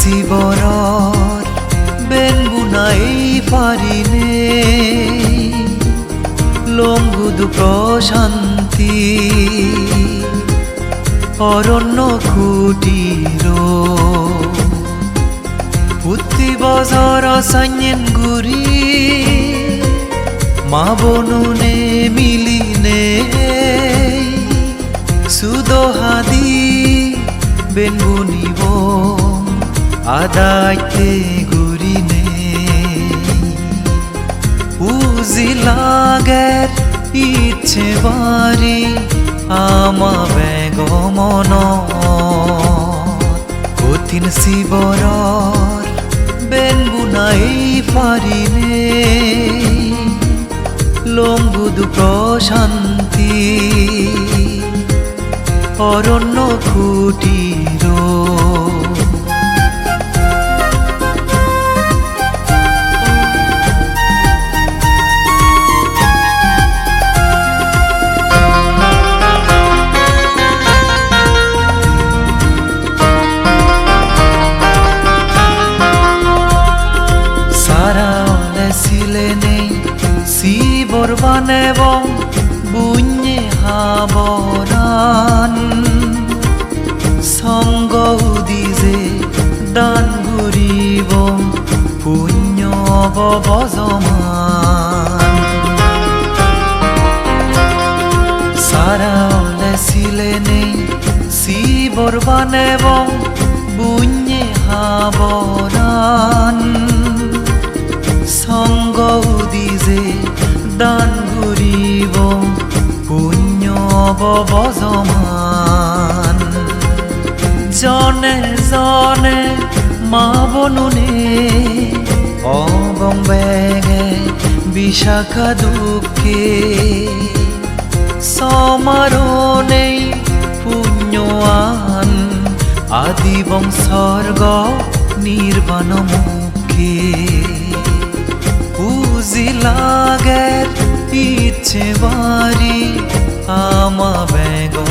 চিবৰৰ Ben বুনাই পাৰিনে লম্বুদু প্ৰশান্তি অৰণ্য কুটিৰ পুতি বজাৰ চান্যেন গুৰি মা বনুনে মিলিনে। সুদহাদি বেন বুনিব আদাইতে গুরিনে উজিলাগের ইচ্ছে বাড়ি আমা বেগমন কঠিন শিবৰৰ বেন বুনাই পাৰিনে লম্বুদু প্ৰশান্তি অৰণ্য কুটিৰ এবং বুঝে হাবরান সঙ্গ দিজে দান ঘুরিব পুণ্য বজমান সারা লেছিলে নেই শিবর বান এবং জনে জনে, মা বনুনে। অবং বেগে বিশাখা দুঃখে। সমারণে পুণ্যয়ান আদিবং স্বর্গ নির্বাণ মুখে। উজিলাগের ইচ্ছে বাড়ি, আমা বেগমন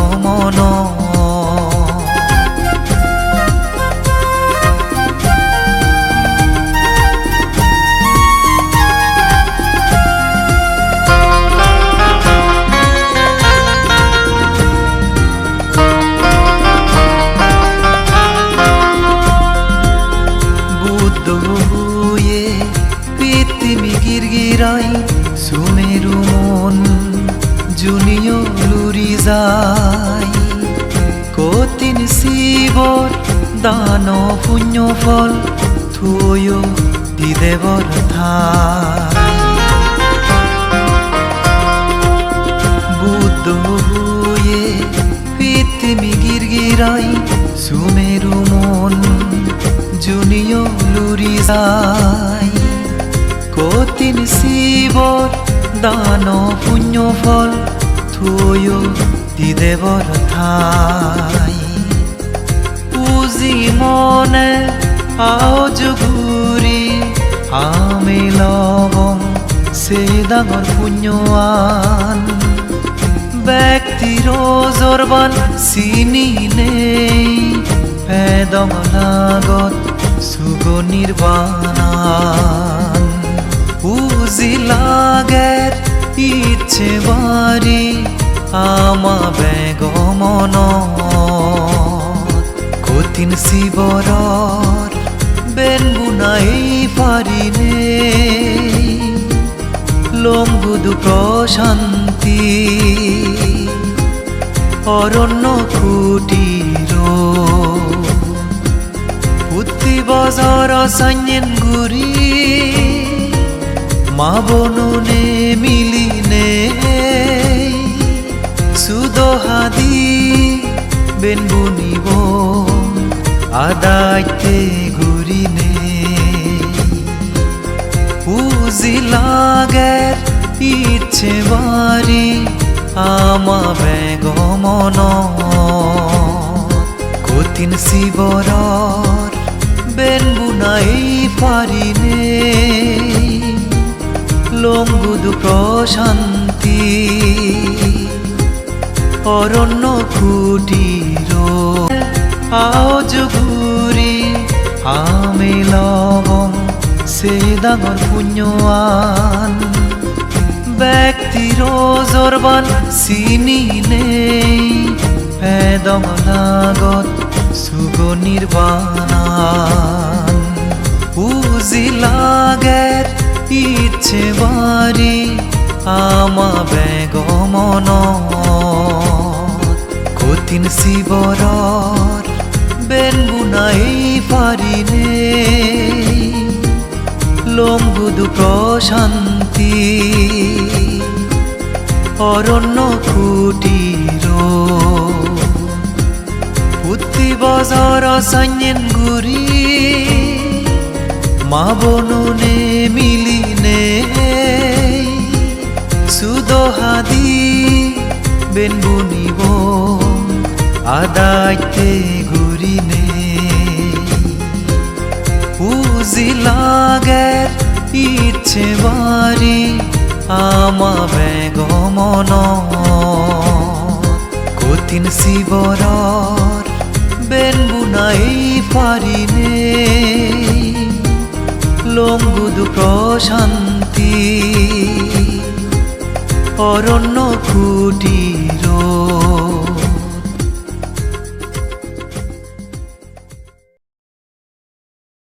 পৃথিবী গিরগিরাই, সুমেরু মন, জুনিয় লুরি যায় কতিন শিবর দান পুণ্য ফল, থুয় দিদেবর থাই। বুদ্ধ হয়ে পৃথিবী গিরগিরাই, সুমেরু মন, জুনিয় লুরি যায় কতিন শিবর দান পুণ্য ফল থুয় দিদেবর থাই পুজি মনে আজ ঘুরি আমি লবং সে ডাঙর পুণ্যৱান। ব্যক্তির জরবান চিনি নেই পেদম লাগত সুগ উজি লাগের ইচ্ছে বাড়ি আমা বেগমন কঠিন শিবৰৰ বেন বুনাই পাৰিনে লম্বুদু প্ৰশান্তি অৰণ্য কুটিৰ পুতি বজাৰ চান্যেন গুৰি মা বনুনে মিলিনে সুদহাদি বেন বুনিব আদাইতে ঘুরিনে উজিলাগের ইচ্ছে বাড়ি আমা বেগমন। কঠিন শিবৰৰ বেন বুনাই পাৰিনে লম্বুদু প্ৰশান্তি অরণ্য কুটির আজ ঘুরি আমি লবং সে ডাঙৰ পুণ্যৱান ব্যক্তিৰ জৰবান চিনি নেই পেদমলাগত সুগনিৰ বানান ইচ্ছে বাড়ি আমা বেগমন কঠিন শিবরর বেনবুনাই পারিনে লম্বুদু প্রশান্তি, অরণ্য কুটির পুত্তি বজর সৈন্যন গুরি মা বনুনে মিলিনে সুদহাদি বেন বুনিব আদাইতে ঘুরিনে উজিলাগের ইচ্ছে বাড়ি, আমা বেগমন। কঠিন শিবরর বেন বুনাই পারিনে লম্বুদু প্রশান্তি। অরণ্য কুটির।